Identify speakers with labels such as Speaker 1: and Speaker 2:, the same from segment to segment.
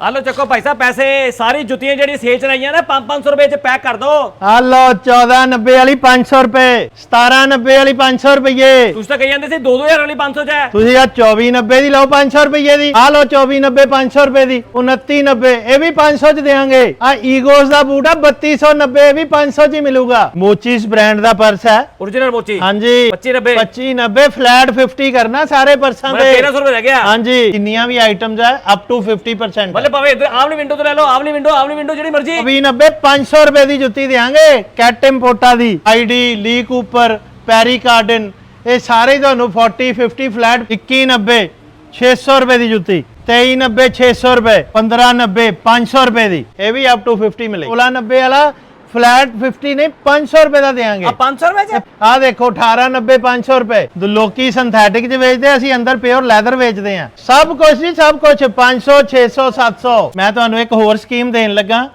Speaker 1: ਆ ਲਓ ਚੱਕੋ ਭਾਈ ਸਾਹਿਬ ਪੈਸੇ ਸਾਰੀ ਜੁੱਤੀਆਂ ਜਿਹੜੀ ਸੇਲ ਚ ਆਈਆਂ ਨਾ 5-500 ਰੁਪਏ ਚ ਪੈਕ ਕਰ ਦੋ।
Speaker 2: ਆ ਲਓ 1490 ਵਾਲੀ 500 ਰੁਪਏ 1790 ਵਾਲੀ 500 ਰੁਪਏ।
Speaker 1: ਤੁਸੀਂ ਤਾਂ ਕਹੀ ਜਾਂਦੇ ਸੀ 2-2000 ਵਾਲੀ 500 ਚ ਹੈ।
Speaker 2: ਤੁਸੀਂ ਆ 2490 ਦੀ ਲਓ 500 ਰੁਪਏ ਦੀ। ਆ ਲਓ 2490 500 ਰੁਪਏ ਦੀ। 2990 ਇਹ ਵੀ 500 ਚ ਦੇਾਂਗੇ ਆ ਈਗੋਸ ਦਾ ਬੂਟ ਆ 3290 ਇਹ ਵੀ 500 ਚ ਹੀ ਮਿਲੂਗਾ। ਮੋਚੀਸ ਬ੍ਰਾਂਡ ਦਾ ਪਰਸ ਹੈ।
Speaker 1: Origignal ਮੋਚੀ?
Speaker 2: ਹਾਂਜੀ।
Speaker 1: 2590
Speaker 2: 2590 ਫਲੈਟ 50 ਕਰਨਾ ਸਾਰੇ ਪਰਸਾਂ ਤੇ।
Speaker 1: 1300 ਰੁਪਏ ਰਹਿ ਗਿਆ।
Speaker 2: ਹਾਂਜੀ। ਜਿੰਨੀਆਂ ਵੀ ਆਈਟਮਸ ਆ ਅਪ ਟੂ 50%
Speaker 1: ਮਤਲਬ ਭਾਵੇਂ ਇੱਧਰ ਆਵਲੀ ਵਿੰਡੋ ਤੋਂ ਲੈ ਲਓ, ਆਵਲੀ ਵਿੰਡੋ ਆਵਲੀ ਵਿੰਡੋ ਜਿਹੜੀ ਮਰਜ਼ੀ।
Speaker 2: 90 500 ਰੁਪਏ ਦੀ ਜੁੱਤੀ ਦੇਾਂਗੇ ਕੈਟ ਇੰਪੋਰਟਾ ਦੀ, ID, Lee Cooper, Pierre Cardin, ਇਹ ਸਾਰੇ ਤੁਹਾਨੂੰ 40 50 ਫਲੈਟ 2190 600 ਰੁਪਏ ਦੀ ਜੁੱਤੀ 2390 600 ਰੁਪਏ 1590 500 ਰੁਪਏ ਦੀ, ਇਹ ਵੀ ਅਪ ਟੂ 50 ਮਿਲੇ 1690 ਵਾਲਾ ਫਲੈਟ 50 ਨਹੀਂ 500 ਰੁਪਏ ਦਾ ਦੇਾਂਗੇ
Speaker 1: ਆ 500 ਰੁਪਏ ਚ?
Speaker 2: ਆ ਦੇਖੋ 1890 500 ਰੁਪਏ। ਲੋਕੀ ਸਿੰਥੈਟਿਕ ਚ ਵੇਚਦੇ ਅਸੀਂ ਅੰਦਰ ਪਿਓਰ ਲੈਦਰ ਵੇਚਦੇ ਆ। ਸਭ ਕੁਝ ਜੀ ਸਭ ਕੁਝ 500 600 700 ਮੈਂ ਤੁਹਾਨੂੰ ਇੱਕ ਹੋਰ ਸਕੀਮ ਦੇਣ ਲੱਗਾ।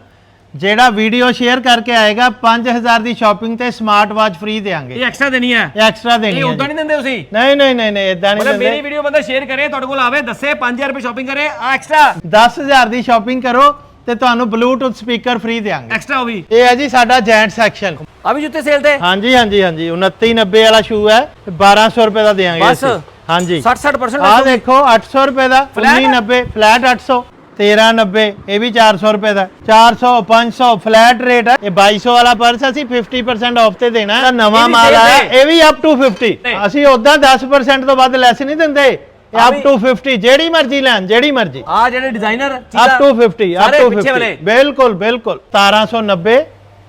Speaker 2: ਜਿਹੜਾ ਵੀਡੀਓ ਸ਼ੇਅਰ ਕਰਕੇ ਆਏਗਾ 5000 ਦੀ ਸ਼ਾਪਿੰਗ ਤੇ ਸਮਾਰਟ ਵਾਚ ਫ੍ਰੀ ਦੇਾਂਗੇ
Speaker 1: ਇਹ ਐਕਸਟਰਾ ਦੇਣੀ ਹੈ
Speaker 2: ਇਹ ਐਕਸਟਰਾ ਦੇਣੀ
Speaker 1: ਇਹ
Speaker 2: ਹੈ
Speaker 1: ਉਦਾਂ
Speaker 2: ਜੀ।
Speaker 1: ਨਹੀਂ ਦਿੰਦੇ ਤੁਸੀਂ?
Speaker 2: ਨਹੀਂ ਨਹੀਂ ਨਹੀਂ ਨਹੀਂ ਇਦਾਂ ਨਹੀਂ
Speaker 1: ਮਤਲਬ ਮੇਰੀ
Speaker 2: ਦਿੰਦੇ
Speaker 1: ਵੀਡੀਓ ਬੰਦਾ ਸ਼ੇਅਰ ਕਰੇ ਤੁਹਾਡੇ ਕੋਲ ਆਵੇ ਦੱਸੇ 5000 ਰੁਪਏ ਸ਼ਾਪਿੰਗ ਕਰੇ ਆ ਐਕਸਟਰਾ
Speaker 2: 10000 ਦੀ ਸ਼ਾਪਿੰਗ ਕਰੋ। ਤੇ ਤੁਹਾਨੂੰ ਬਲੂਟੁੱਥ ਸਪੀਕਰ ਫ੍ਰੀ ਦੇਾਂਗੇ
Speaker 1: ਐਕਸਟਰਾ ਉਹ ਵੀ।
Speaker 2: ਇਹ ਹੈ ਜੀ ਸਾਡਾ ਜੈਂਟ ਸੈਕਸ਼ਨ
Speaker 1: ਆ ਵੀ ਜੁੱਤੇ ਸੇਲ ਤੇ?
Speaker 2: ਹਾਂਜੀ ਹਾਂਜੀ ਹਾਂਜੀ। 2990 ਵਾਲਾ ਸ਼ੂ ਹੈ 1200 ਰੁਪਏ ਦਾ ਦੇਾਂਗੇ
Speaker 1: ਬਸ?
Speaker 2: ਹਾਂਜੀ।
Speaker 1: 60-60%
Speaker 2: ਆ ਦੇਖੋ 800 ਰੁਪਏ ਦਾ
Speaker 1: Flat?
Speaker 2: 1990 ਫਲੈਟ 800 1390 ਇਹ ਵੀ 400 ਰੁਪਏ ਦਾ। 400 500 ਫਲੈਟ ਰੇਟ ਹੈ। ਇਹ 2200 ਵਾਲਾ ਪਰਸ ਅਸੀਂ 50% ਆਫ ਤੇ ਦੇਣਾ ਹੈ। ਨਵਾਂ ਮਾਲ ਆਇਆ
Speaker 1: ਤੇ?
Speaker 2: ਇਹ ਵੀ ਅਪ ਟੂ 50
Speaker 1: ਨਹੀਂ।
Speaker 2: ਅਸੀਂ ਉਦਾਂ 10% ਤੋਂ ਵੱਧ ਲੈਸ ਨਹੀਂ ਦਿੰਦੇ। ਅਪ ਟੂ 50 ਜਿਹੜੀ ਮਰਜ਼ੀ ਲੈਣ ਜਿਹੜੀ ਮਰਜ਼ੀ।
Speaker 1: ਆ ਜਿਹੜੇ designer
Speaker 2: up to 50 up to
Speaker 1: ਪਿੱਛੇ
Speaker 2: 50
Speaker 1: ਵਾਲੇ।
Speaker 2: ਬਿਲਕੁਲ ਬਿਲਕੁਲ। 1790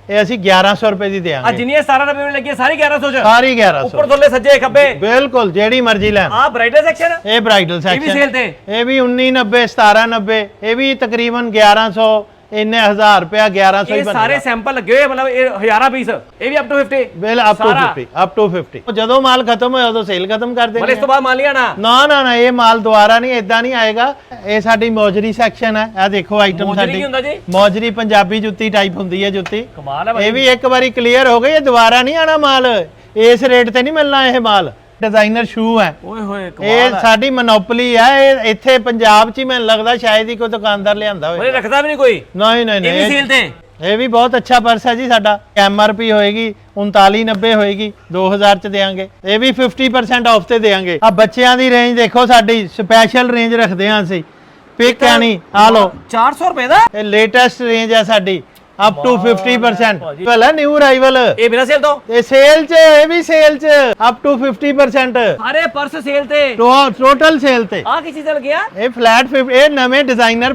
Speaker 2: ਇਹ ਅਸੀਂ 1100 ਰੁਪਏ ਦੀ
Speaker 1: ਆ
Speaker 2: ਦੇਵਾਂਗੇ
Speaker 1: ਜਿੰਨੀਆਂ 17 ਰੁਪਏ ਲੱਗੀ ਸਾਰੀ 1100 ਚ?
Speaker 2: ਸਾਰੀ 1100
Speaker 1: ਉੱਪਰ ਥੱਲੇ ਸੱਜੇ ਖੱਬੇ।
Speaker 2: ਬਿਲਕੁਲ ਜਿਹੜੀ ਮਰਜ਼ੀ ਲੈਣ।
Speaker 1: ਆ ਬ੍ਰਾਈਡਲ ਸੈਕਸ਼ਨ
Speaker 2: ਇਹ ਬ੍ਰਾਈਡਲ
Speaker 1: ਇਹ ਵੀ
Speaker 2: ਸੈਕਸ਼ਨ
Speaker 1: ਸੇਲ ਤੇ।
Speaker 2: ਇਹ ਵੀ 1990 1790 ਇਹ ਵੀ ਤਕਰੀਬਨ 1100 ਇੰਨੇ ਹਜ਼ਾਰ ਰੁਪਿਆ 1100 ਹੀ
Speaker 1: ਇਹ ਸਾਰੇ ਸੈਂਪਲ ਲੱਗੇ ਹੋਏ ਆ, ਮਤਲਬ ਇਹ ਹਜ਼ਾਰਾਂ ਪੀਸ ਇਹ ਵੀ up to 50
Speaker 2: bill up to
Speaker 1: ਸਾਰਾ।
Speaker 2: 50 ਅਪ ਟੂ 50 ਉਹ ਜਦੋਂ ਮਾਲ ਖਤਮ ਹੋਇਆ ਉਦੋਂ ਸੇਲ ਖਤਮ ਕਰ
Speaker 1: ਮਤਲਬ ਇਸ ਤੋਂ ਬਾਅਦ ਮੰਨ ਲਿਆ ਨਾ
Speaker 2: ਨਾ ਨਾ ਨਾ ਇਹ ਮਾਲ ਦੁਬਾਰਾ ਨਹੀਂ ਇਦਾਂ ਨਹੀਂ ਆਏਗਾ। ਇਹ ਸਾਡੀ ਮੌਜਰੀ ਸੈਕਸ਼ਨ ਹੈ। ਇਹ ਦੇਖੋ ਆਈਟਮ
Speaker 1: ਮੌਜਰੀ
Speaker 2: ਸਾਡੀ।
Speaker 1: ਕੀ ਹੁੰਦਾ ਜੀ?
Speaker 2: ਮੌਜਰੀ ਪੰਜਾਬੀ ਜੁੱਤੀ ਟਾਈਪ ਹੁੰਦੀ ਹੈ ਜੁੱਤੀ।
Speaker 1: ਕਮਾਲ ਹੈ
Speaker 2: ਇਹ ਵੀ ਇੱਕ ਵਾਰੀ ਕਲੀਅਰ ਹੋ ਗਈ ਇਹ ਦੁਬਾਰਾ ਨਹੀਂ ਆਣਾ ਮਾਲ। ਇਸ ਰੇਟ ਤੇ ਨਹੀਂ ਮਿਲਣਾ ਇਹ ਮਾਲ। ਡਿਜ਼ਾਈਨਰ ਸ਼ੂ ਹੈ।
Speaker 1: ਓਏ ਹੋਏ
Speaker 2: ਇਹ
Speaker 1: ਕਮਾਲ ਹੈ।
Speaker 2: ਸਾਡੀ ਮੋਨੋਪੋਲੀ ਹੈ ਇਹ ਇੱਥੇ ਪੰਜਾਬ 'ਚ ਹੀ ਮੈਨੂੰ ਲੱਗਦਾ ਸ਼ਾਇਦ ਹੀ ਕੋਈ ਦੁਕਾਨਦਾਰ ਲਿਆਂਦਾ ਹੋਵੇ।
Speaker 1: ਮਤਲਬ ਰੱਖਦਾ ਵੀ ਨਹੀਂ ਕੋਈ?
Speaker 2: ਨਹੀਂ ਨਹੀਂ
Speaker 1: ਇਹ ਵੀ
Speaker 2: ਨਹੀਂ।
Speaker 1: ਸੇਲ ਤੇ?
Speaker 2: ਇਹ ਵੀ ਬਹੁਤ ਅੱਛਾ ਪਰਸ ਹੈ ਜੀ ਸਾਡਾ। ਐਮਆਰਪੀ ਹੋਏਗੀ 3990 ਹੋਏਗੀ 2000 ਚ ਦੇਾਂਗੇ ਇਹ ਵੀ 50% ਆਫ ਤੇ ਦੇਾਂਗੇ ਆ ਬੱਚਿਆਂ ਦੀ ਰੇਂਜ ਦੇਖੋ ਸਾਡੀ ਸਪੈਸ਼ਲ ਰੇਂਜ ਰੱਖਦੇ ਹਾਂ ਅਸੀਂ। ਪਿਕ ਐਨੀ ਆ ਲਓ।
Speaker 1: 400 ਰੁਪਏ ਦਾ?
Speaker 2: ਇਹ ਲੇਟੈਸਟ ਰੇਂਜ ਹੈ ਸਾਡੀ। ਅਪ ਟੂ 50% ਪਹਿਲਾ ਨਿਊ ਅਰਾਈਵਲ
Speaker 1: ਇਹ ਬਿਨਾ ਸੇਲ ਤੋਂ
Speaker 2: ਇਹ ਸੇਲ ਚ ਇਹ ਵੀ ਸੇਲ ਚ ਅਪ ਟੂ 50%
Speaker 1: ਸਾਰੇ ਪਰਸ ਸੇਲ ਤੇ
Speaker 2: ਟੋਟਲ ਸੇਲ ਤੇ
Speaker 1: ਆ ਕੀ ਚੀਜ਼ ਲੱਗਿਆ
Speaker 2: ਇਹ ਫਲੈਟ ਇਹ ਨਵੇਂ ਡਿਜ਼ਾਈਨਰ